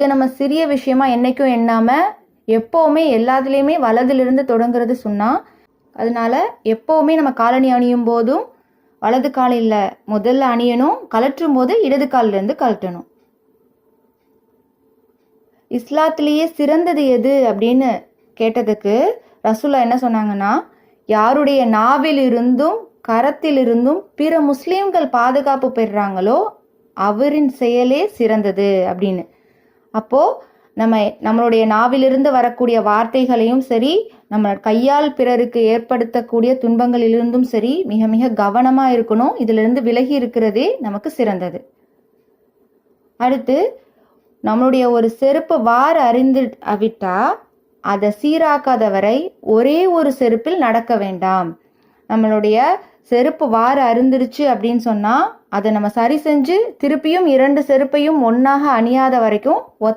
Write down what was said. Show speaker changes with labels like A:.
A: இதை நம்ம சிறிய விஷயமா என்றைக்கும் எண்ணாமல் எப்போவுமே எல்லாத்துலேயுமே வலதிலிருந்து தொடங்குறது சொன்னால் அதனால எப்போவுமே நம்ம காலணி அணியும் போதும் வலது காலில் முதல்ல அணியணும் கலற்றும் போது இடது காலிலேருந்து கழட்டணும். இஸ்லாத்திலேயே சிறந்தது எது அப்படின்னு கேட்டதுக்கு ரசூலா என்ன சொன்னாங்கன்னா யாருடைய நாவிலிருந்தும் கரத்திலிருந்தும் பிற முஸ்லீம்கள் பாதுகாப்பு பெறுறாங்களோ அவரின் செயலே சிறந்தது அப்படின்னு. அப்போது நம்ம நம்மளுடைய நாவிலிருந்து வரக்கூடிய வார்த்தைகளையும் சரி நம்ம கையால் பிறருக்கு ஏற்படுத்தக்கூடிய துன்பங்களிலிருந்தும் சரி மிக மிக கவனமாக இருக்கணும். இதிலிருந்து விலகி இருக்கிறதே நமக்கு சிறந்தது. அடுத்து நம்மளுடைய ஒரு செருப்பு வார் அறிந்து விட்டா அதை சீராக்காத வரை ஒரே ஒரு செருப்பில் நடக்க வேண்டாம். நம்மளுடைய செருப்பு வார அருந்துருச்சு அப்படின்னு சொன்னால் அதை நம்ம சரி செஞ்சு திருப்பியும் இரண்டு செருப்பையும் ஒன்றாக அணியாத வரைக்கும் ஒத்